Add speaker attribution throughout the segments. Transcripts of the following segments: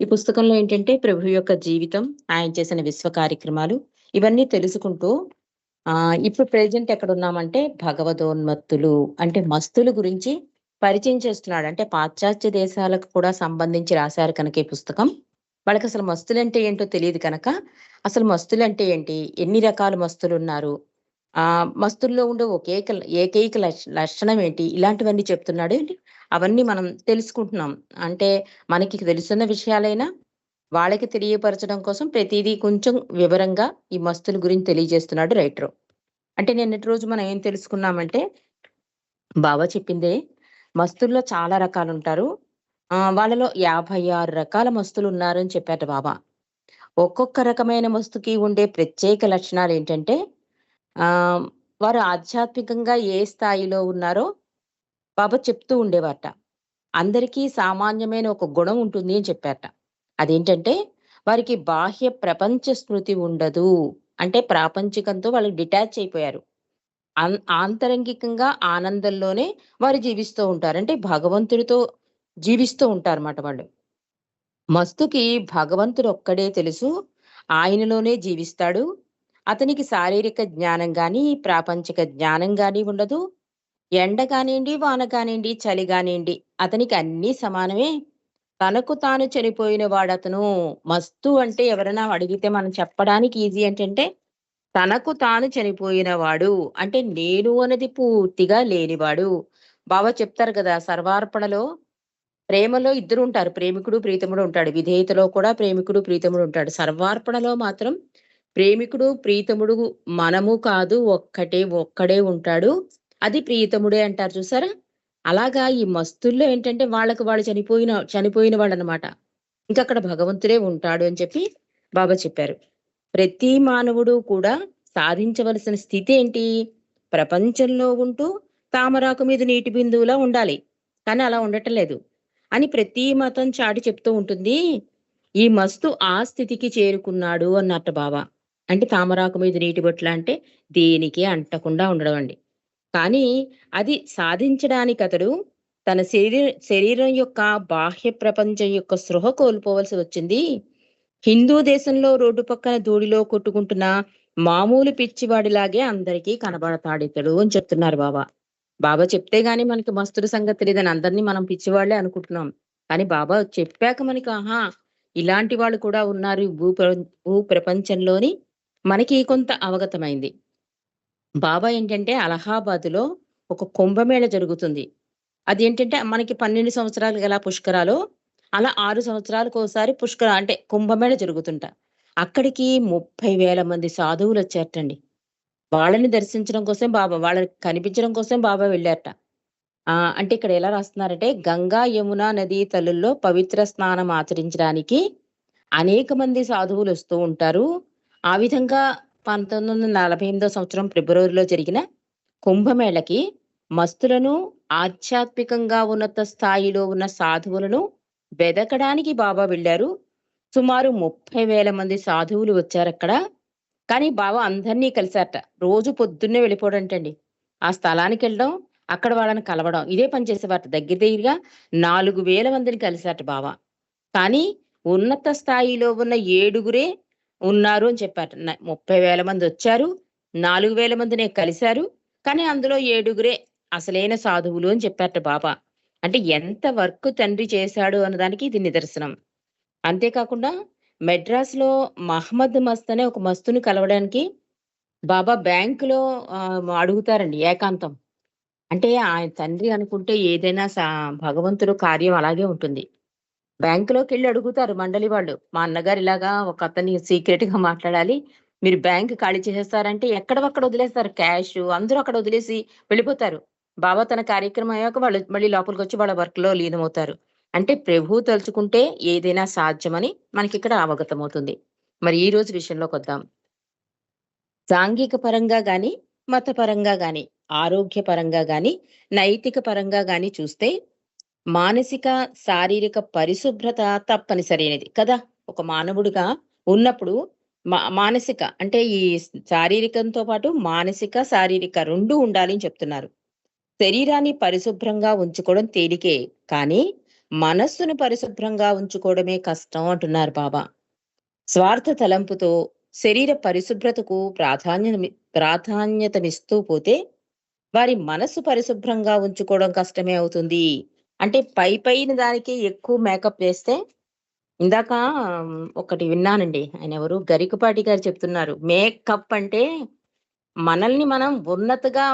Speaker 1: ఈ పుస్తకంలో ఏంటంటే ప్రభు యొక్క జీవితం, ఆయన చేసిన విశ్వ కార్యక్రమాలు ఇవన్నీ తెలుసుకుంటూ ఆ ఇప్పుడు ప్రెజెంట్ ఎక్కడున్నామంటే భగవదోన్మత్తులు అంటే మస్తుల గురించి పరిచయం చేస్తున్నాడు. అంటే పాశ్చాత్య దేశాలకు కూడా సంబంధించి రాశారు కనుక ఈ పుస్తకం. వాళ్ళకి అసలు మస్తులు అంటే ఏంటో తెలియదు కనుక, అసలు మస్తులు అంటే ఏంటి? ఎన్ని రకాల మస్తులు ఉన్నారు ఆ మస్తుల్లో ఉండే ఒకేక ఏకైక లక్షణం ఏంటి? ఇలాంటివన్నీ చెప్తున్నాడు. అవన్నీ మనం తెలుసుకుంటున్నాం. అంటే మనకి తెలుసున్న విషయాలైనా వాళ్ళకి తెలియపరచడం కోసం ప్రతిదీ కొంచెం వివరంగా ఈ మస్తుల గురించి తెలియజేస్తున్నాడు రైటరు. అంటే నిన్నటి రోజు మనం ఏం తెలుసుకున్నామంటే, బాబా చెప్పిందే మస్తుల్లో చాలా రకాలు ఉంటారు వాళ్ళలో 56 రకాల మస్తులు ఉన్నారని చెప్పాట బాబా. ఒక్కొక్క రకమైన మస్తుకి ఉండే ప్రత్యేక లక్షణాలు ఏంటంటే వారు ఆధ్యాత్మికంగా ఏ స్థాయిలో ఉన్నారో బాబా చెప్తూ ఉండేవాట అందరికీ సామాన్యమైన ఒక గుణం ఉంటుంది అని చెప్పారట. అదేంటంటే వారికి బాహ్య ప్రపంచ స్మృతి ఉండదు. అంటే ప్రాపంచికంతో వాళ్ళు డిటాచ్ అయిపోయారు. ఆంతరంగికంగా ఆనందంలోనే వారు జీవిస్తూ ఉంటారు. అంటే భగవంతుడితో జీవిస్తూ ఉంటారన్నమాట వాళ్ళు. మస్తుకి భగవంతుడు ఒక్కడే తెలుసు. ఆయనలోనే జీవిస్తాడు. అతనికి శారీరక జ్ఞానం కానీ ప్రాపంచిక జ్ఞానం కానీ ఉండదు. ఎండ కానివ్వండి వాన కానియండి, చలి కానివ్వండి అతనికి అన్నీ సమానమే. తనకు తాను చనిపోయిన వాడతను. మస్తు అంటే ఎవరైనా అడిగితే మనం చెప్పడానికి ఈజీ ఏంటంటే, తనకు తాను చనిపోయిన వాడు. అంటే నేను అన్నది పూర్తిగా లేనివాడు. బాబా చెప్తారు కదా! సర్వార్పణలో ప్రేమలో ఇద్దరు ఉంటారు ప్రేమికుడు, ప్రీతముడు ఉంటాడు. విధేయతలో కూడా ప్రేమికుడు, ప్రీతముడు ఉంటాడు. సర్వార్పణలో మాత్రం ప్రేమికుడు, ప్రీతముడు మనము కాదు ఒక్కటే ఒక్కడే ఉంటాడు. అది ప్రీతముడే అంటారు చూసారా? అలాగా ఈ మస్తుల్లో ఏంటంటే వాళ్ళకి వాళ్ళు చనిపోయిన చనిపోయిన వాళ్ళు అనమాట ఇంకా అక్కడ భగవంతుడే ఉంటాడు అని చెప్పి బాబా చెప్పారు. ప్రతి మానవుడు కూడా సాధించవలసిన స్థితి ఏంటి? ప్రపంచంలో ఉంటూ తామరాకు మీద నీటి బిందువులా ఉండాలి. కానీ అలా ఉండటం లేదు. అని ప్రతి మతం చాటి చెప్తూ ఉంటుంది. ఈ మస్తు ఆ స్థితికి చేరుకున్నాడు అన్నట్టు బాబా. అంటే తామరాకు మీద నీటి బొట్ల అంటే దేనికి అంటకుండా ఉండడం అండి. కానీ అది సాధించడానికి అతడు తన శరీర శరీరం యొక్క బాహ్య ప్రపంచం యొక్క సృహ కోల్పోవలసి వచ్చింది. హిందూ దేశంలో రోడ్డు పక్కన ధూళిలో కొట్టుకుంటున్న మామూలు పిచ్చివాడిలాగే అందరికీ కనబడతాడితడు అని చెప్తున్నారు బాబా. బాబా చెప్తే గాని మనకి మస్తుల సంగతి లేదని అందరిని మనం పిచ్చివాళ్ళే అనుకుంటున్నాం. కానీ బాబా చెప్పాక మనకి ఆహా! ఇలాంటి వాళ్ళు కూడా ఉన్నారు భూ భూ ప్రపంచంలోని మనకి కొంత అవగతమైంది. బాబా ఏంటంటే అలహాబాద్‌లో ఒక కుంభమేళ జరుగుతుంది. అది ఏంటంటే మనకి పన్నెండు సంవత్సరాలు గల పుష్కరాలు అలా ఆరు సంవత్సరాలకు ఒకసారి పుష్కర అంటే కుంభమేళ జరుగుతుంట. అక్కడికి ముప్పై వేల మంది సాధువులు వచ్చారటండి వాళ్ళని దర్శించడం కోసం బాబా వాళ్ళకి కనిపించడం కోసం బాబా వెళ్ళారట అంటే ఇక్కడ ఎలా రాస్తున్నారంటే గంగా, యమున నదీ తల్లుల్లో పవిత్ర స్నానం ఆచరించడానికి అనేక మంది సాధువులొస్తూ ఉంటారు. ఆ విధంగా 1948 సంవత్సరం ఫిబ్రవరిలో జరిగిన కుంభమేళకి మస్తులను ఆధ్యాత్మికంగా ఉన్నత స్థాయిలో ఉన్న సాధువులను వెదకడానికి బాబా వెళ్ళారు సుమారు ముప్పై వేల మంది సాధువులు వచ్చారక్కడ. కానీ బాబా అందరినీ కలిసారట. రోజు పొద్దున్నే వెళ్ళిపోవడంటండి. ఆ స్థలానికి వెళ్ళడం అక్కడ వాళ్ళని కలవడం. ఇదే పని చేసేవారట. దగ్గర దగ్గరగా 4000 మందిని కలిసారట బాబా. కానీ ఉన్నత స్థాయిలో ఉన్న ఏడుగురే ఉన్నారు అని చెప్పారు ముప్పై వేల మంది వచ్చారు నాలుగు వేల మందినే కలిశారు కానీ అందులో ఏడుగురే అసలైన సాధువులు అని చెప్పారట బాబా. అంటే ఎంత వర్క్ తండ్రి చేశాడు అన్నదానికి ఇది నిదర్శనం. అంతేకాకుండా మెడ్రాస్‌లో మహమ్మద్ మస్త్ అనే ఒక మస్తుని కలవడానికి బాబా బ్యాంకులో అడుగుతారండి ఏకాంతం. అంటే ఆయన తండ్రి అనుకుంటే ఏదైనా సా భగవంతుడు కార్యం అలాగే ఉంటుంది. బ్యాంకులోకి వెళ్ళి అడుగుతారు మండలి వాళ్ళు. మా అన్నగారు ఇలాగా ఒక అతను సీక్రెట్గా మాట్లాడాలి. మీరు బ్యాంక్ ఖాళీ చేసేస్తారంటే ఎక్కడివక్కడ వదిలేస్తారు క్యాష్ అందరూ అక్కడ వదిలేసి వెళ్ళిపోతారు. బాబా తన కార్యక్రమం అయ్యాక వాళ్ళు మళ్ళీ లోపలికి వచ్చి వాళ్ళ వర్క్లో లీనమవుతారు. అంటే ప్రభువు తలుచుకుంటే ఏదైనా సాధ్యమని మనకిక్కడ అవగతమవుతుంది. మరి ఈ రోజు విషయంలోకొద్దాం. సాంఘిక పరంగా గాని, మతపరంగా గాని, ఆరోగ్యపరంగా గాని, నైతిక పరంగా గాని చూస్తే మానసిక, శారీరక పరిశుభ్రత తప్పనిసరైనది కదా! ఒక మానవుడిగా ఉన్నప్పుడు మా మానసిక అంటే ఈ శారీరకంతో పాటు మానసిక, శారీరక రెండు ఉండాలి అని చెప్తున్నారు. శరీరాన్ని పరిశుభ్రంగా ఉంచుకోవడం తేలికే. కానీ మనస్సును పరిశుభ్రంగా ఉంచుకోవడమే కష్టం అంటున్నారు బాబా స్వార్థ తలంపుతో శరీర పరిశుభ్రతకు ప్రాధాన్య ప్రాధాన్యతనిస్తూ పోతే వారి మనస్సు పరిశుభ్రంగా ఉంచుకోవడం కష్టమే అవుతుంది అంటే పై పైన దానికి ఎక్కువ మేకప్ వేస్తే ఇందాక ఒకటి విన్నానండి ఆయన ఎవరు? గరికపాటి గారు చెప్తున్నారు. మేకప్ అంటే మనల్ని మనం ఉన్నతగా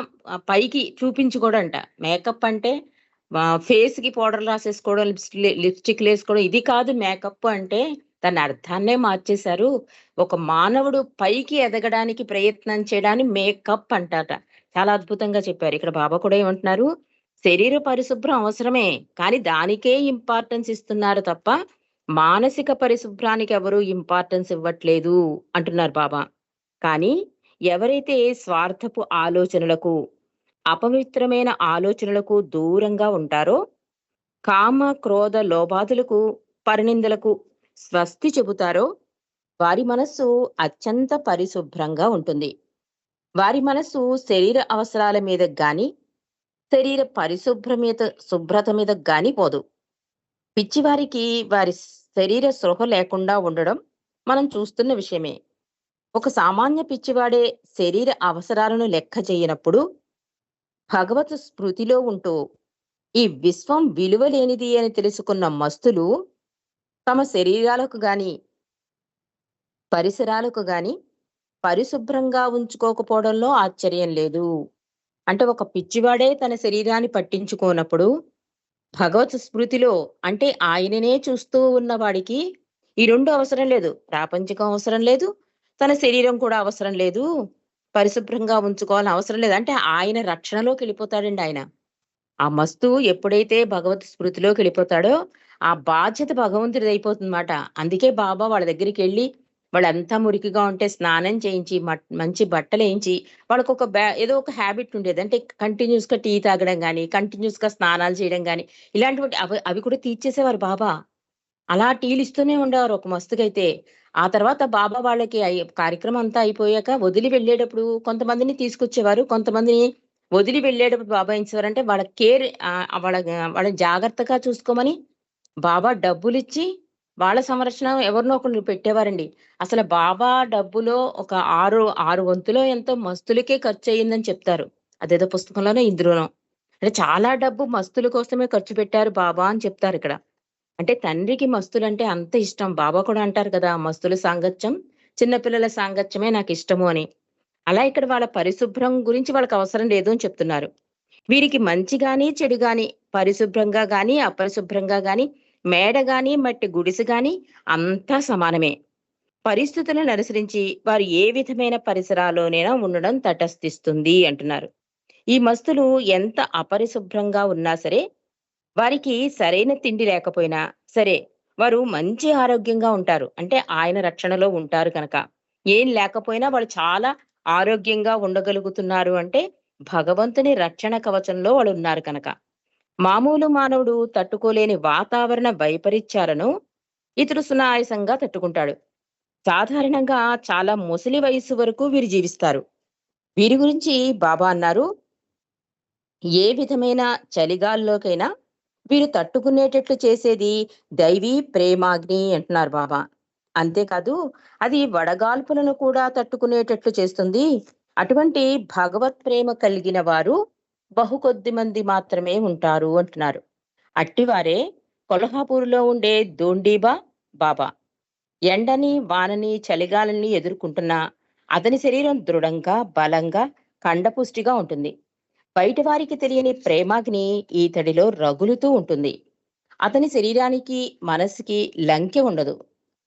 Speaker 1: పైకి చూపించుకోడంట. మేకప్ అంటే ఫేస్కి పౌడర్ రాసేసుకోవడం లిప్స్టిక్ వేసుకోవడం ఇది కాదు. మేకప్ అంటే దాని అర్థాన్నే మార్చేశారు. ఒక మానవుడు పైకి ఎదగడానికి ప్రయత్నం చేయడాన్ని మేకప్ అంటారట. చాలా అద్భుతంగా చెప్పారు. ఇక్కడ బాబా కూడా ఏమంటున్నారు? శరీర పరిశుభ్రం అవసరమే కానీ దానికే ఇంపార్టెన్స్ ఇస్తున్నారు తప్ప మానసిక పరిశుభ్రానికి ఎవరు ఇంపార్టెన్స్ ఇవ్వట్లేదు అంటున్నారు బాబా. కానీ ఎవరైతే స్వార్థపు ఆలోచనలకు అపవిత్రమైన ఆలోచనలకు దూరంగా ఉంటారో కామ క్రోధ లోబాదులకు పరినిందలకు స్వస్తి చెబుతారో వారి మనస్సు అత్యంత పరిశుభ్రంగా ఉంటుంది. వారి మనస్సు శరీర అవసరాల మీద గాని శరీర పరిశుభ్ర మీద శుభ్రత మీద గాని పోదు పిచ్చివారికి వారి శరీర స్పృహ లేకుండా ఉండడం మనం చూస్తున్న విషయమే. ఒక సామాన్య పిచ్చివాడే శరీర అవసరాలను లెక్క చేయనప్పుడు భగవత్ స్మృతిలో ఉంటూ ఈ విశ్వం విలువ లేనిది అని తెలుసుకున్న మస్తులు తమ శరీరాలకు గాని పరిసరాలకు గాని పరిశుభ్రంగా ఉంచుకోకపోవడంలో ఆశ్చర్యం లేదు. అంటే ఒక పిచ్చివాడే తన శరీరాన్ని పట్టించుకోనప్పుడు భగవత్ స్మృతిలో అంటే ఆయననే చూస్తూ ఉన్నవాడికి ఈ రెండు అవసరం లేదు. ప్రాపంచికం అవసరం లేదు. తన శరీరం కూడా అవసరం లేదు. పరిశుభ్రంగా ఉంచుకోవాలని అవసరం లేదు. అంటే ఆయన రక్షణలోకి వెళ్ళిపోతాడండి ఆయన. ఆ మస్తు ఎప్పుడైతే భగవత్ స్మృతిలోకి వెళ్ళిపోతాడో ఆ బాధ్యత భగవంతుడిది అయిపోతుందన్నమాట. అందుకే బాబా వాళ్ళ దగ్గరికి వెళ్ళి వాళ్ళంతా మురికిగా ఉంటే స్నానం చేయించి మట్- మంచి బట్టలు వేయించి వాళ్ళకు ఒక బ్యా ఏదో ఒక హ్యాబిట్ ఉండేది. అంటే కంటిన్యూస్గా టీ తాగడం కానీ కంటిన్యూస్గా స్నానాలు చేయడం కానీ ఇలాంటివి అవి అవి కూడా తీర్చేసేవారు బాబా. అలా టీలు ఇస్తూనే ఉండేవారు ఒక మస్తుకైతే ఆ తర్వాత బాబా వాళ్ళకి కార్యక్రమం అంతా అయిపోయాక వదిలి వెళ్ళేటప్పుడు కొంతమందిని తీసుకొచ్చేవారు. కొంతమందిని వదిలి వెళ్ళేటప్పుడు బాబా ఏం వాళ్ళ కేర్ వాళ్ళ వాళ్ళని జాగ్రత్తగా చూసుకోమని బాబా డబ్బులు ఇచ్చి వాళ్ళ సంరక్షణ ఎవరినో ఒకరు పెట్టేవారండి. అసలు బాబా డబ్బులో ఒక ఆరు ఆరు వంతులో ఎంతో మస్తులకే ఖర్చు అయ్యిందని చెప్తారు. అదేదో పుస్తకంలోనే ఇందులోనో. అంటే చాలా డబ్బు మస్తుల కోసమే ఖర్చు పెట్టారు బాబా అని చెప్తారు ఇక్కడ. అంటే తండ్రికి మస్తులు అంటే అంత ఇష్టం. బాబా కూడా అంటారు కదా మస్తుల సాంగత్యం చిన్నపిల్లల సాంగత్యమే నాకు ఇష్టము అని. అలా ఇక్కడ వాళ్ళ పరిశుభ్రం గురించి వాళ్ళకి అవసరం లేదు అని చెప్తున్నారు. వీరికి మంచి గాని చెడు గాని పరిశుభ్రంగా గాని అపరిశుభ్రంగా గాని మేడ గాని మట్టి గుడిసె గాని అంతా సమానమే. పరిస్థితులను అనుసరించి వారు ఏ విధమైన పరిసరాల్లోనైనా ఉండడం తటస్థిస్తుంది అంటున్నారు. ఈ మస్తులు ఎంత అపరిశుభ్రంగా ఉన్నా సరే వారికి సరైన తిండి లేకపోయినా సరే వారు మంచి ఆరోగ్యంగా ఉంటారు. అంటే ఆయన రక్షణలో ఉంటారు కనుక. ఏం లేకపోయినా వాళ్ళు చాలా ఆరోగ్యంగా ఉండగలుగుతున్నారు అంటే భగవంతుని రక్షణ కవచంలో వాళ్ళు ఉన్నారు కనుక. మామూలు మానవుడు తట్టుకోలేని వాతావరణ వైపరీత్యాలను ఇతడు సునాయాసంగా తట్టుకుంటాడు. సాధారణంగా చాలా ముసలి వయసు వరకు వీరు జీవిస్తారు. వీరి గురించి బాబా అన్నారు ఏ విధమైన చలిగాల్లోకైనా వీరు తట్టుకునేటట్లు చేసేది దైవీ ప్రేమాగ్ని అంటున్నారు బాబా. అంతేకాదు అది వడగాల్పులను కూడా తట్టుకునేటట్లు చేస్తుంది. అటువంటి భగవత్ ప్రేమ కలిగిన వారు బహు కొద్ది మంది మాత్రమే ఉంటారు అంటున్నారు. అట్టివారే కొల్హాపూర్లో ఉండే దోండీబా బాబా. ఎండని వానని చలిగాలని ఎదుర్కొంటున్నా అతని శరీరం దృఢంగా బలంగా కండపుష్టిగా ఉంటుంది. బయట వారికి తెలియని ప్రేమాగ్ని ఈతడిలో రగులుతూ ఉంటుంది. అతని శరీరానికి మనసుకి లంకె ఉండదు.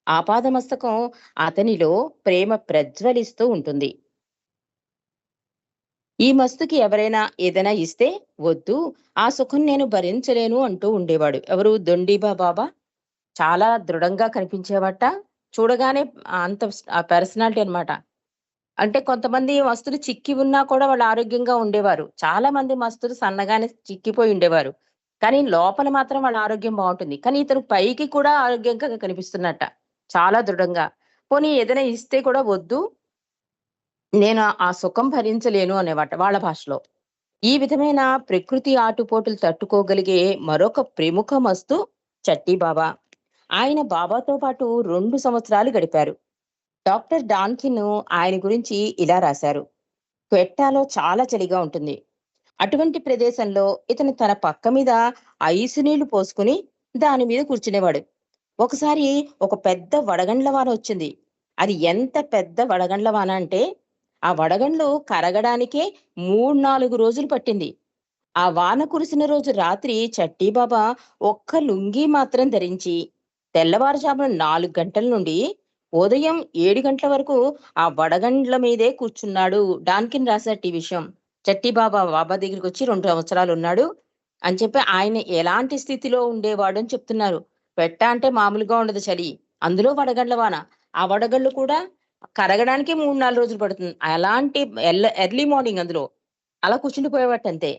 Speaker 1: ఆపాదమస్తకం అతనిలో ప్రేమ ప్రజ్వలిస్తూ ఉంటుంది. ఈ మస్తుకి ఎవరైనా ఏదైనా ఇస్తే వద్దు ఆ సుఖం నేను భరించలేను అంటూ ఉండేవాడు. ఎవరు? దొండీబా బాబా. చాలా దృఢంగా కనిపించేవట. చూడగానే అంత ఆ పర్సనాలిటీ అన్నమాట. అంటే కొంతమంది మస్తులు చిక్కి ఉన్నా కూడా వాళ్ళు ఆరోగ్యంగా ఉండేవారు. చాలా మంది మస్తులు సన్నగానే చిక్కిపోయి ఉండేవారు. కానీ లోపల మాత్రం వాళ్ళ ఆరోగ్యం బాగుంటుంది. కానీ ఇతను పైకి కూడా ఆరోగ్యంగా కనిపిస్తున్నట్ట. చాలా దృఢంగా. పోనీ ఏదైనా ఇస్తే కూడా వద్దు నేను ఆ సుఖం భరించలేను అనేవాట వాళ్ళ భాషలో. ఈ విధమైన ప్రకృతి ఆటుపోటులు తట్టుకోగలిగే మరొక ప్రముఖ మస్తు చట్టి బాబా. ఆయన బాబాతో పాటు రెండు సంవత్సరాలు గడిపారు. డాక్టర్ డాన్కిన్ ఆయన గురించి ఇలా రాశారు. క్వెట్టాలో చాలా చలిగా ఉంటుంది. అటువంటి ప్రదేశంలో ఇతను తన పక్క మీద ఐసు నీళ్ళు పోసుకుని దాని మీద కూర్చునేవాడు. ఒకసారి ఒక పెద్ద వడగండ్ల వాన వచ్చింది. అది ఎంత పెద్ద వడగండ్ల వాన అంటే ఆ వడగండ్లు కరగడానికే మూడు నాలుగు రోజులు పట్టింది. ఆ వాన కురిసిన రోజు రాత్రి చట్టీబాబా ఒక్క లుంగీ మాత్రం ధరించి తెల్లవారుజామున నాలుగు గంటల నుండి ఉదయం ఏడు గంటల వరకు ఆ వడగండ్ల మీదే కూర్చున్నాడు డాన్కిన్ రాశారు ఈ విషయం. చట్టి బాబా బాబా దగ్గరికి వచ్చి రెండు సంవత్సరాలు ఉన్నాడు అని చెప్పి ఆయన ఎలాంటి స్థితిలో ఉండేవాడు అని చెప్తున్నారు. పెట్ట అంటే మామూలుగా ఉండదు చలి. అందులో వడగండ్ల వాన. ఆ వడగళ్ళు కూడా కరగడానికి మూడు నాలుగు రోజులు పడుతుంది. అలాంటి ఎర్లీ మార్నింగ్ అందులో అలా కూర్చుండిపోయేవాటి అంతే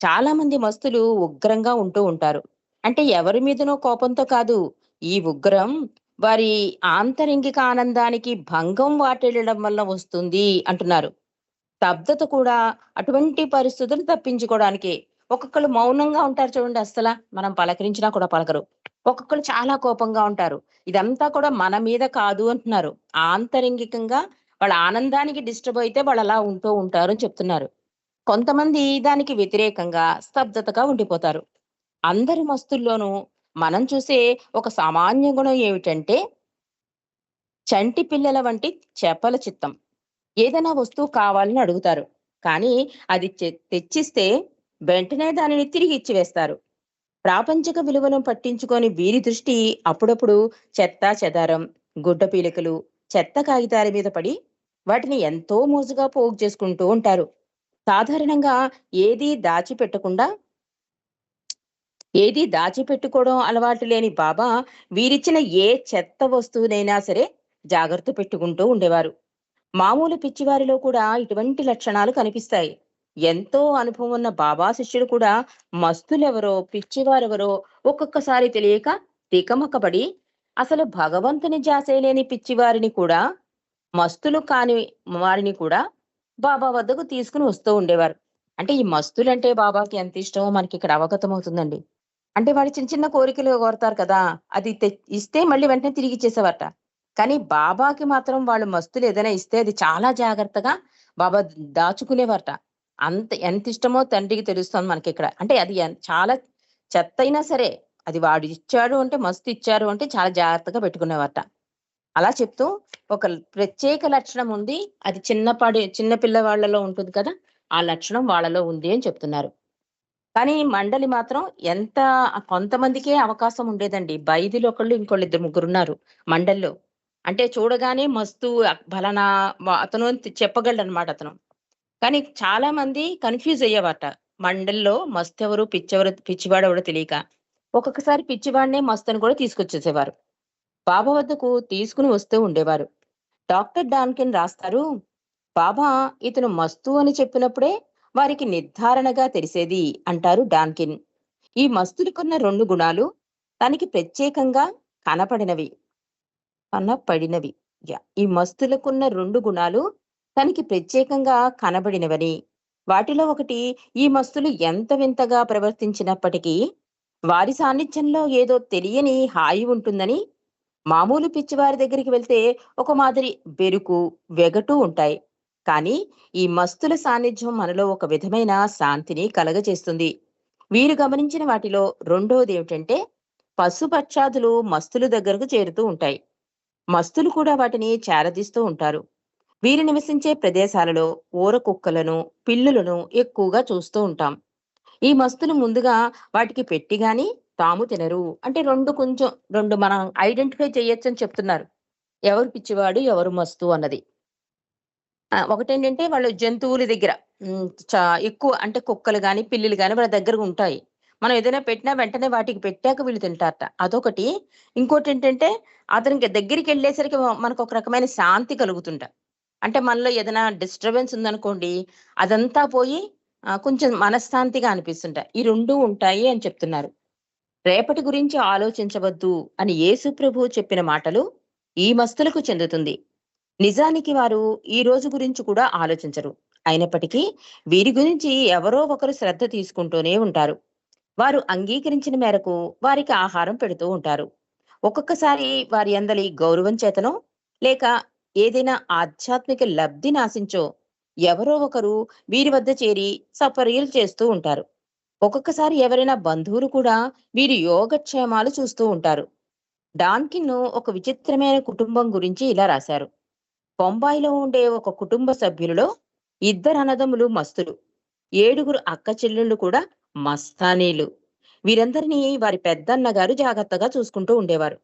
Speaker 1: చాలా మంది మస్తులు ఉగ్రంగా ఉంటూ ఉంటారు. అంటే ఎవరి మీదనో కోపంతో కాదు ఈ ఉగ్రం వారి ఆంతరింగిక ఆనందానికి భంగం వాటిల్లడం వల్ల వస్తుంది అంటున్నారు. స్తబ్దత కూడా అటువంటి పరిస్థితులు తప్పించుకోవడానికి ఒక్కొక్కరు మౌనంగా ఉంటారు చూడండి అస్సలా. మనం పలకరించినా కూడా పలకరు. ఒక్కొక్కరు చాలా కోపంగా ఉంటారు. ఇదంతా కూడా మన మీద కాదు అంటున్నారు. ఆంతరింగికంగా వాళ్ళ ఆనందానికి డిస్టర్బ్ అయితే వాళ్ళు అలా ఉంటూ ఉంటారు అని చెప్తున్నారు. కొంతమంది దానికి వ్యతిరేకంగా స్తబ్దతగా ఉండిపోతారు. అందరి మస్తుల్లోనూ మనం చూసే ఒక సామాన్య గుణం ఏమిటంటే చంటి పిల్లల వంటి చేపల చిత్తం. ఏదైనా వస్తువు కావాలని అడుగుతారు. కానీ అది తెచ్చిస్తే వెంటనే దానిని తిరిగి ఇచ్చివేస్తారు. ప్రాపంచిక విలువను పట్టించుకొని వీరి దృష్టి అప్పుడప్పుడు చెత్త చెదారం గుడ్డ పీలికలు చెత్త కాగితాల మీద పడి వాటిని ఎంతో మోజుగా పోగు చేసుకుంటూ ఉంటారు. సాధారణంగా ఏదీ దాచిపెట్టకుండా ఏది దాచిపెట్టుకోవడం అలవాటు లేని బాబా వీరిచ్చిన ఏ చెత్త వస్తువునైనా సరే జాగ్రత్త పెట్టుకుంటూ ఉండేవారు. మామూలు పిచ్చివారిలో కూడా ఇటువంటి లక్షణాలు కనిపిస్తాయి. ఎంతో అనుభవం ఉన్న బాబా శిష్యుడు కూడా మస్తులెవరో పిచ్చివారెవరో ఒక్కొక్కసారి తెలియక తికమకబడి అసలు భగవంతుని జాసేయలేని పిచ్చివారిని కూడా మస్తులు కాని వారిని కూడా బాబా వద్దకు తీసుకుని వస్తూ ఉండేవారు. అంటే ఈ మస్తులంటే బాబాకి ఎంత ఇష్టమో మనకి ఇక్కడ అవగతం అవుతుందండి. అంటే వాడు చిన్న చిన్న కోరికలు కోరతారు కదా అది ఇస్తే మళ్ళీ వెంటనే తిరిగి ఇచ్చేసేవారట. కానీ బాబాకి మాత్రం వాళ్ళు మస్తులు ఏదైనా ఇస్తే అది చాలా జాగ్రత్తగా బాబా దాచుకునేవారట. అంత ఎంత ఇష్టమో తండ్రికి తెలుస్తుంది మనకి ఇక్కడ అంటే అది చాలా చెత్త అయినా సరే అది వాడు ఇచ్చాడు అంటే మస్తు ఇచ్చారు అంటే చాలా జాగ్రత్తగా పెట్టుకునేవాట అలా చెప్తూ ఒక ప్రత్యేక లక్షణం ఉంది. అది చిన్నపాడి చిన్న పిల్లవాళ్ళలో ఉంటుంది కదా ఆ లక్షణం వాళ్ళలో ఉంది అని చెప్తున్నారు. కానీ మండలి మాత్రం ఎంత కొంతమందికే అవకాశం ఉండేదండి. బైదిలో ఒకళ్ళు ఇంకోళ్ళు ఇద్దరు ముగ్గురు ఉన్నారు మండల్లో. అంటే చూడగానే మస్తు బలనా అతను చెప్పగలడు అనమాట అతను. కానీ చాలా మంది కన్ఫ్యూజ్ అయ్యేవాట మండల్లో మస్తు ఎవరు పిచ్చెవరు పిచ్చివాడు ఎవడో తెలియక. ఒక్కొక్కసారి పిచ్చివాడినే మస్తు అని కూడా తీసుకొచ్చేసేవారు. బాబా వద్దకు తీసుకుని వస్తూ ఉండేవారు. డాక్టర్ డాన్కిన్ రాస్తారు బాబా ఇతను మస్తు అని చెప్పినప్పుడే వారికి నిర్ధారణగా తెలిసేది అంటారు డాన్కిన్. ఈ మస్తులకున్న రెండు గుణాలు తనకి ప్రత్యేకంగా కనపడినవి. కనపడినవి. యా, ఈ మస్తులకున్న రెండు గుణాలు తనకి ప్రత్యేకంగా కనబడినవని. వాటిలో ఒకటి ఈ మస్తులు ఎంత వింతగా ప్రవర్తించినప్పటికీ వారి సాన్నిధ్యంలో ఏదో తెలియని హాయి ఉంటుందని. మామూలు పిచ్చివారి దగ్గరికి వెళ్తే ఒక మాదిరి బెరుకు వెగటు ఉంటాయి. కానీ ఈ మస్తుల సాన్నిధ్యం మనలో ఒక విధమైన శాంతిని కలగజేస్తుంది. వీరు గమనించిన వాటిలో రెండవది ఏమిటంటే పశుపక్షాదులు మస్తుల దగ్గరకు చేరుతూ ఉంటాయి. మస్తులు కూడా వాటిని చేరదీస్తూ ఉంటారు. వీరు నివసించే ప్రదేశాలలో ఊర కుక్కలను పిల్లులను ఎక్కువగా చూస్తూ ఉంటాం. ఈ మస్తులు ముందుగా వాటికి పెట్టి గాని తాము తినరు. అంటే రెండు కొంచెం రెండు మనం ఐడెంటిఫై చేయొచ్చు అని చెప్తున్నారు. ఎవరు పిచ్చివాడు ఎవరు మస్తు అన్నది. ఒకటి ఒకటేంటంటే వాళ్ళు జంతువుల దగ్గర ఎక్కువ అంటే కుక్కలు కానీ పిల్లులు కానీ వాళ్ళ దగ్గర ఉంటాయి. మనం ఏదైనా పెట్టినా వెంటనే వాటికి పెట్టాక వీళ్ళు తింటారట. అదొకటి. ఇంకోటి ఏంటంటే అతనికి దగ్గరికి వెళ్ళేసరికి మనకు ఒక రకమైన శాంతి కలుగుతుంట. అంటే మనలో ఏదైనా డిస్టర్బెన్స్ ఉందనుకోండి అదంతా పోయి కొంచెం మనశ్శాంతిగా అనిపిస్తుంటాయి ఈ రెండు ఉంటాయి అని చెప్తున్నారు. రేపటి గురించి ఆలోచించవద్దు అని యేసు ప్రభు చెప్పిన మాటలు ఈ మస్తులకు చెందుతుంది. నిజానికి వారు ఈ రోజు గురించి కూడా ఆలోచించరు. అయినప్పటికీ వీరి గురించి ఎవరో ఒకరు శ్రద్ధ తీసుకుంటూనే ఉంటారు. వారు అంగీకరించిన మేరకు వారికి ఆహారం పెడుతూ ఉంటారు. ఒక్కొక్కసారి వారి అందరి గౌరవం చేతనో లేక ఏదైనా ఆధ్యాత్మిక లబ్ధి నాశించో ఎవరో ఒకరు వీరి వద్ద చేరి సపర్యలు చేస్తూ ఉంటారు. ఒక్కొక్కసారి ఎవరైనా బంధువులు కూడా వీరి యోగక్షేమాలు చూస్తూ ఉంటారు. డాన్కిన్ ఒక విచిత్రమైన కుటుంబం గురించి ఇలా రాశారు. బొంబాయిలో ఉండే ఒక కుటుంబ సభ్యులలో ఇద్దరు అన్నదమ్ములు మస్తులు. ఏడుగురు అక్క చెల్లెళ్ళు కూడా మస్తానీలు. వీరందరినీ వారి పెద్దన్న గారు జాగ్రత్తగా చూసుకుంటూ ఉండేవారు.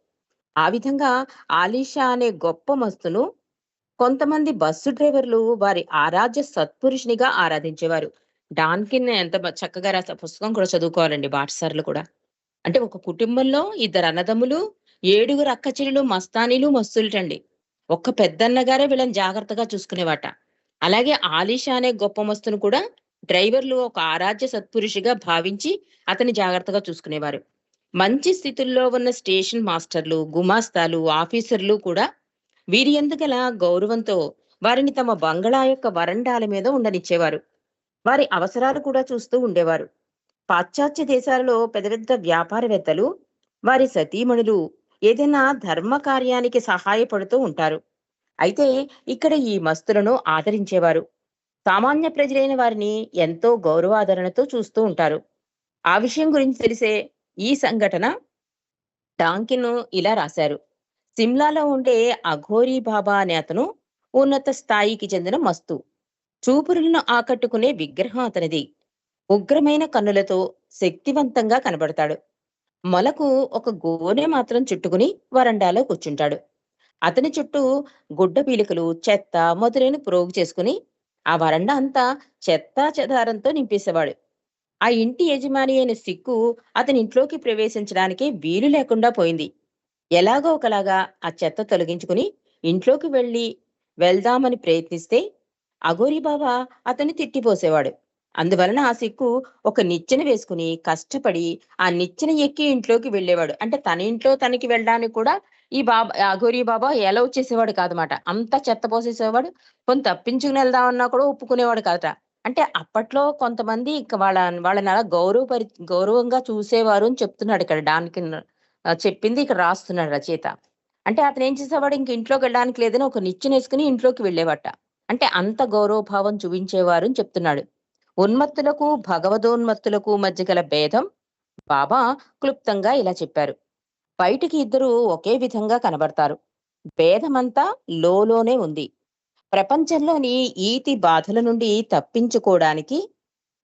Speaker 1: ఆ విధంగా ఆలీషా అనే గొప్ప మస్తును కొంతమంది బస్సు డ్రైవర్లు వారి ఆరాధ్య సత్పురుషునిగా ఆరాధించేవారు. డాన్కిన్ ఎంత చక్కగా రాసే పుస్తకం కూడా చదువుకోవాలండి బాటసార్లు కూడా. అంటే ఒక కుటుంబంలో ఇద్దరు అన్నదమ్ములు ఏడుగురు అక్క చెల్లెలు మస్తానీలు మస్తులటండి. ఒక్క పెద్దన్నగారే వీళ్ళని జాగ్రత్తగా చూసుకునేవాట. అలాగే ఆలీషా అనే గొప్ప మస్తును కూడా డ్రైవర్లు ఒక ఆరాధ్య సత్పురుషిగా భావించి అతని జాగ్రత్తగా చూసుకునేవారు. మంచి స్థితుల్లో ఉన్న స్టేషన్ మాస్టర్లు గుమాస్తాలు ఆఫీసర్లు కూడా వీరి ఎందుగల గౌరవంతో వారిని తమ బంగళా యొక్క వరండాల మీద ఉండనిచ్చేవారు. వారి అవసరాలు కూడా చూస్తూ ఉండేవారు. పాశ్చాత్య దేశాలలో పెద్ద పెద్ద వ్యాపారవేత్తలు వారి సతీమణులు ఏదైనా ధర్మ కార్యానికి సహాయపడుతూ ఉంటారు. అయితే ఇక్కడ ఈ మస్తులను ఆదరించేవారు. సామాన్య ప్రజలైన వారిని ఎంతో గౌరవాదరణతో చూస్తూ ఉంటారు. ఆ విషయం గురించి తెలిసే ఈ సంఘటన డాంకిను ఇలా రాశారు. సిమ్లాలో ఉండే అఘోరీ బాబా అనే అతను ఉన్నత స్థాయికి చెందిన మస్తు. చూపురులను ఆకట్టుకునే విగ్రహం అతనిది. ఉగ్రమైన కన్నులతో శక్తివంతంగా కనబడతాడు. మొలకు ఒక గోనె మాత్రం చుట్టుకుని వరండాలో కూర్చుంటాడు. అతని చుట్టూ గుడ్డ పీలికలు చెత్త మొదలైన ప్రోగు చేసుకుని ఆ వరండా అంతా చెత్త చెదారంతో నింపేసేవాడు. ఆ ఇంటి యజమాని అయిన సిక్కు అతని ఇంట్లోకి ప్రవేశించడానికి వీలు లేకుండా పోయింది. ఎలాగో ఒకలాగా ఆ చెత్త తొలగించుకుని ఇంట్లోకి వెళ్ళి వెళ్దామని ప్రయత్నిస్తే అఘోరి బాబా అతన్ని తిట్టిపోసేవాడు. అందువలన ఆ సిక్కు ఒక నిచ్చెన వేసుకుని కష్టపడి ఆ నిచ్చెన ఎక్కి ఇంట్లోకి వెళ్ళేవాడు. అంటే తన ఇంట్లో తనకి వెళ్ళడానికి కూడా ఈ బాబా అఘోరి బాబా ఎలా వచ్చేసేవాడు కాదన్నమాట. అంతా చెత్త పోసేసేవాడు. కొంత తప్పించుకుని వెళ్దామన్నా కూడా ఒప్పుకునేవాడు కాదట. అంటే అప్పట్లో కొంతమంది వాళ్ళ వాళ్ళని అలా గౌరవపరి గౌరవంగా చూసేవారు అని చెప్తున్నాడు ఇక్కడ డానికి చెప్పింది ఇక్కడ రాస్తున్నాడు రచయిత. అంటే అతను ఏం చేసేవాడు? ఇంక ఇంట్లోకి వెళ్ళడానికి లేదని ఒక నిచ్చెన వేసుకుని ఇంట్లోకి వెళ్ళేవాట. అంటే అంత గౌరవభావం చూపించేవారు అని చెప్తున్నాడు. ఉన్మత్తులకు భగవదోన్మత్తులకు మధ్య గల భేదం బాబా క్లుప్తంగా ఇలా చెప్పారు. బయటికి ఇద్దరు ఒకే విధంగా కనబడతారు. భేదమంతా లోలోనే ఉంది. ప్రపంచంలోని ఈతి బాధల నుండి తప్పించుకోవడానికి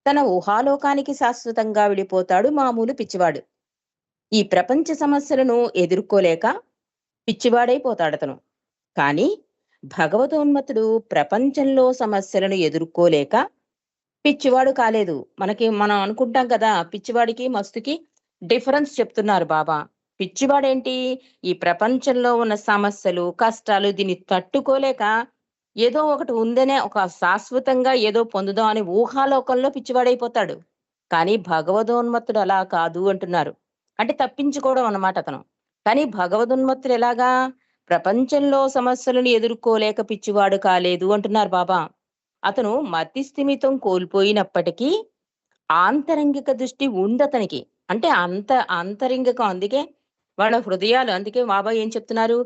Speaker 1: తన ఊహాలోకానికి శాశ్వతంగా విడిపోతాడు మామూలు పిచ్చివాడు. ఈ ప్రపంచ సమస్యలను ఎదుర్కోలేక పిచ్చివాడైపోతాడతను. కానీ భగవతోన్మతుడు ప్రపంచంలో సమస్యలను ఎదుర్కోలేక పిచ్చివాడు కాలేదు. మనకి మనం అనుకుంటాం కదా పిచ్చివాడికి మస్తుకి డిఫరెన్స్ చెప్తున్నారు బాబా. పిచ్చివాడేంటి? ఈ ప్రపంచంలో ఉన్న సమస్యలు కష్టాలు దీన్ని తట్టుకోలేక ఏదో ఒకటి ఉందనే ఒక శాశ్వతంగా ఏదో పొందుదాం అనే ఊహాలోకంలో పిచ్చివాడైపోతాడు. కానీ భగవదోన్మత్తుడు అలా కాదు అంటున్నారు. అంటే తప్పించుకోవడం అన్నమాట అతను. కానీ భగవదోన్మత్తుడు ఎలాగా? ప్రపంచంలో సమస్యలను ఎదుర్కోలేక పిచ్చివాడు కాలేదు అంటున్నారు బాబా. అతను మతి స్థిమితం కోల్పోయినప్పటికీ ఆంతరంగిక దృష్టి ఉంది అతనికి. అంటే అంత ఆంతరంగికం. అందుకే వాళ్ళ హృదయాలు అందుకే బాబా ఏం చెప్తున్నారు?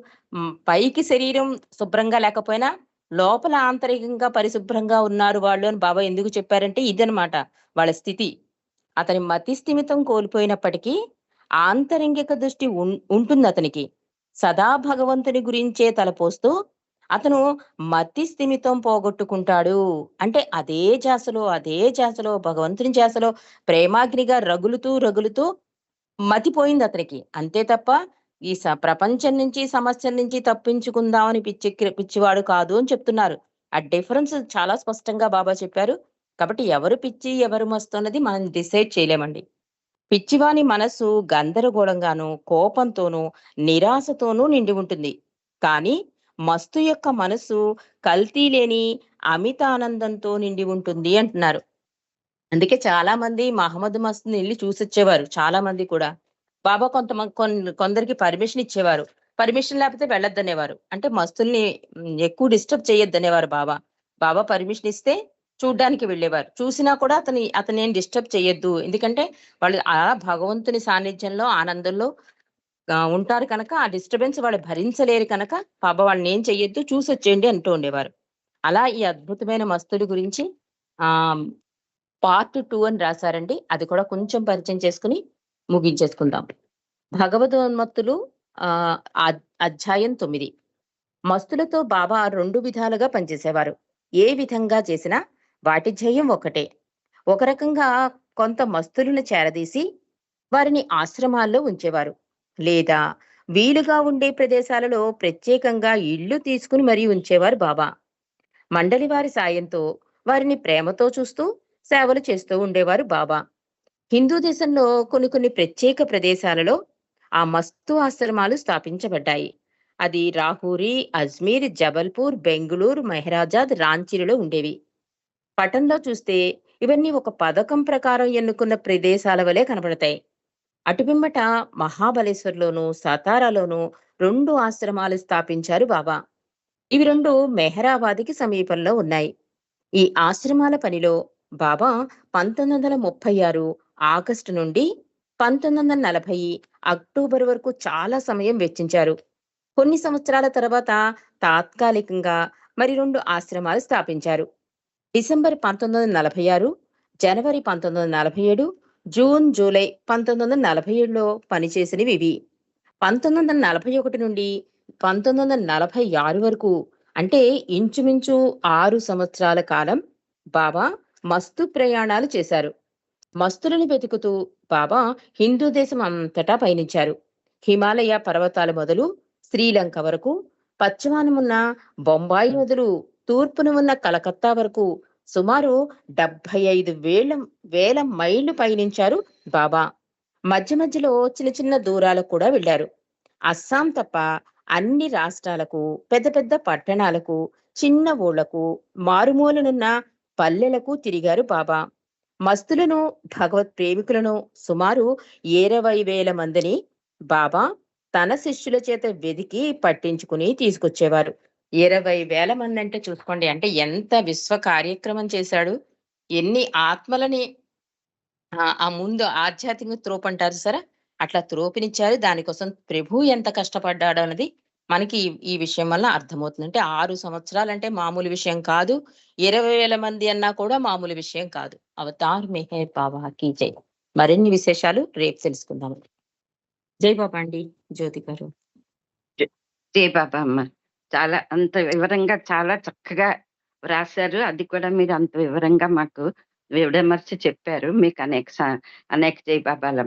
Speaker 1: పైకి శరీరం శుభ్రంగా లేకపోయినా లోపల ఆంతరికంగా పరిశుభ్రంగా ఉన్నారు వాళ్ళు అని బాబా ఎందుకు చెప్పారంటే ఇదనమాట వాళ్ళ స్థితి. అతని మతి స్థిమితం కోల్పోయినప్పటికీ ఆంతరింగిక దృష్టి ఉంటుంది అతనికి. సదా భగవంతుని గురించే తలపోస్తూ అతను మతి స్థిమితం పోగొట్టుకుంటాడు. అంటే అదే జాసలో అదే జాసలో భగవంతుని జాసలో ప్రేమాగ్నిగా రగులుతూ రగులుతూ మతిపోయింది అతనికి. అంతే తప్ప ఈ స- ప్రపంచం నుంచి సమస్యల నుంచి తప్పించుకుందామని పిచ్చి పిచ్చివాడు కాదు అని చెప్తున్నారు. ఆ డిఫరెన్స్ చాలా స్పష్టంగా బాబా చెప్పారు. కాబట్టి ఎవరు పిచ్చి ఎవరు మస్తు అన్నది మనం డిసైడ్ చేయలేమండి. పిచ్చివాని మనస్సు గందరగోళంగాను కోపంతోనూ నిరాశతోనూ నిండి ఉంటుంది. కానీ మస్తు యొక్క మనసు కల్తీ లేని అమిత ఆనందంతో నిండి ఉంటుంది అంటున్నారు. అందుకే చాలా మంది మహమ్మద్ మస్తుని వెళ్ళి చూసొచ్చేవారు. చాలా మంది కూడా. బాబా కొంతమంది కొందరికి పర్మిషన్ ఇచ్చేవారు. పర్మిషన్ లేకపోతే వెళ్ళొద్దనేవారు. అంటే మస్తుల్ని ఎక్కువ డిస్టర్బ్ చేయొద్దనేవారు బాబా. బాబా పర్మిషన్ ఇస్తే చూడ్డానికి వెళ్ళేవారు. చూసినా కూడా అతని అతని ఏం డిస్టర్బ్ చేయొద్దు. ఎందుకంటే వాళ్ళు ఆ భగవంతుని సాన్నిధ్యంలో ఆనందంలో ఉంటారు కనుక ఆ డిస్టర్బెన్స్ వాళ్ళు భరించలేరు కనుక బాబా వాళ్ళని ఏం చెయ్యొద్దు చూసి వచ్చేయండి అంటూ ఉండేవారు. అలా ఈ అద్భుతమైన మస్తుల గురించి ఆ పార్ట్ టూ అని రాశారండి. అది కూడా కొంచెం పరిచయం చేసుకుని ముగించేసుకుందాం. భగవదోన్మత్తులు ఆ అధ్యాయం తొమ్మిది. మస్తులతో బాబా రెండు విధాలుగా పనిచేసేవారు. ఏ విధంగా చేసినా వాటి ధ్యేయం ఒకటే ఒక రకంగా కొంత మస్తులను చేరదీసి వారిని ఆశ్రమాల్లో ఉంచేవారు. లేదా వీలుగా ఉండే ప్రదేశాలలో ప్రత్యేకంగా ఇళ్ళు తీసుకుని మరీ ఉంచేవారు బాబా. మండలి వారి సాయంతో వారిని ప్రేమతో చూస్తూ సేవలు చేస్తూ ఉండేవారు బాబా. హిందూ దేశంలో కొన్ని కొన్ని ప్రత్యేక ప్రదేశాలలో ఆ మస్తు ఆశ్రమాలు స్థాపించబడ్డాయి. అది రాహూరి అజ్మీర్ జబల్పూర్ బెంగుళూరు మెహరాజాద్ రాంచీలలో ఉండేవి. పటంలో చూస్తే ఇవన్నీ ఒక పథకం ప్రకారం ఎన్నుకున్న ప్రదేశాల వలె కనబడతాయి. అటుపిమ్మట మహాబలేశ్వర్లోను సతారాలోను రెండు ఆశ్రమాలు స్థాపించారు బాబా. ఇవి రెండు మెహరాబాద్కి సమీపంలో ఉన్నాయి. ఈ ఆశ్రమాల పనిలో బాబా పంతొమ్మిది వందల ముప్పై ఆరు ఆగస్టు నుండి పంతొమ్మిది వందల నలభై అక్టోబర్ వరకు చాలా సమయం వెచ్చించారు. కొన్ని సంవత్సరాల తర్వాత తాత్కాలికంగా మరి రెండు ఆశ్రమాలు స్థాపించారు. డిసెంబర్ పంతొమ్మిది వందల నలభై ఆరు జనవరి పంతొమ్మిది వందల నలభై ఏడు జూన్ జూలై పంతొమ్మిది వందల నలభై ఏడులో పనిచేసినవి ఇవి. పంతొమ్మిది వందల నలభై ఒకటి నుండి పంతొమ్మిది వందల నలభై ఆరు వరకు అంటే ఇంచుమించు ఆరు సంవత్సరాల కాలం బాబా మస్తు ప్రయాణాలు చేశారు. మస్తులను వెతుకుతూ బాబా హిందూ దేశం అంతటా పయనించారు. హిమాలయ పర్వతాలు మొదలు శ్రీలంక వరకు పశ్చిమానమున్న బొంబాయి మొదలు తూర్పున ఉన్న కలకత్తా వరకు సుమారు డెబ్బై ఐదు వేల వేల మైళ్ళు పయనించారు బాబా. మధ్య మధ్యలో చిన్న చిన్న దూరాలకు కూడా వెళ్ళారు. అస్సాం తప్ప అన్ని రాష్ట్రాలకు పెద్ద పెద్ద పట్టణాలకు చిన్న ఊళ్ళకు మారుమూలనున్న పల్లెలకు తిరిగారు బాబా. మస్తులను భగవత్ ప్రేమికులను సుమారు ఇరవై వేల మందిని బాబా తన శిష్యుల చేత వెదికి పట్టించుకుని తీసుకొచ్చేవారు. ఇరవై వేల మంది అంటే చూసుకోండి అంటే ఎంత విశ్వ కార్యక్రమం చేశాడు. ఎన్ని ఆత్మలని ఆ ముందు ఆధ్యాత్మిక త్రోపు అంటారు సరే అట్లా త్రోపినిచ్చారు. దానికోసం ప్రభు ఎంత కష్టపడ్డాడు అన్నది మనకి ఈ- విషయం వల్ల అర్థమవుతుంది అంటే ఆరు సంవత్సరాలు అంటే మామూలు విషయం కాదు. ఇరవై వేల మంది అన్నా కూడా మామూలు విషయం కాదు. అవతార్ మెహే బాబా కీ జై. మరిన్ని విశేషాలు రేపు తెలుసుకుందాం. జై బాబా అండి జ్యోతి గారు.
Speaker 2: జై బాబా అమ్మ. చాలా అంత వివరంగా చాలా చక్కగా రాశారు అది కూడా మీరు అంత వివరంగా మాకు విడమర్చి చెప్పారు. మీకు అనేక అనేక జై బాబాల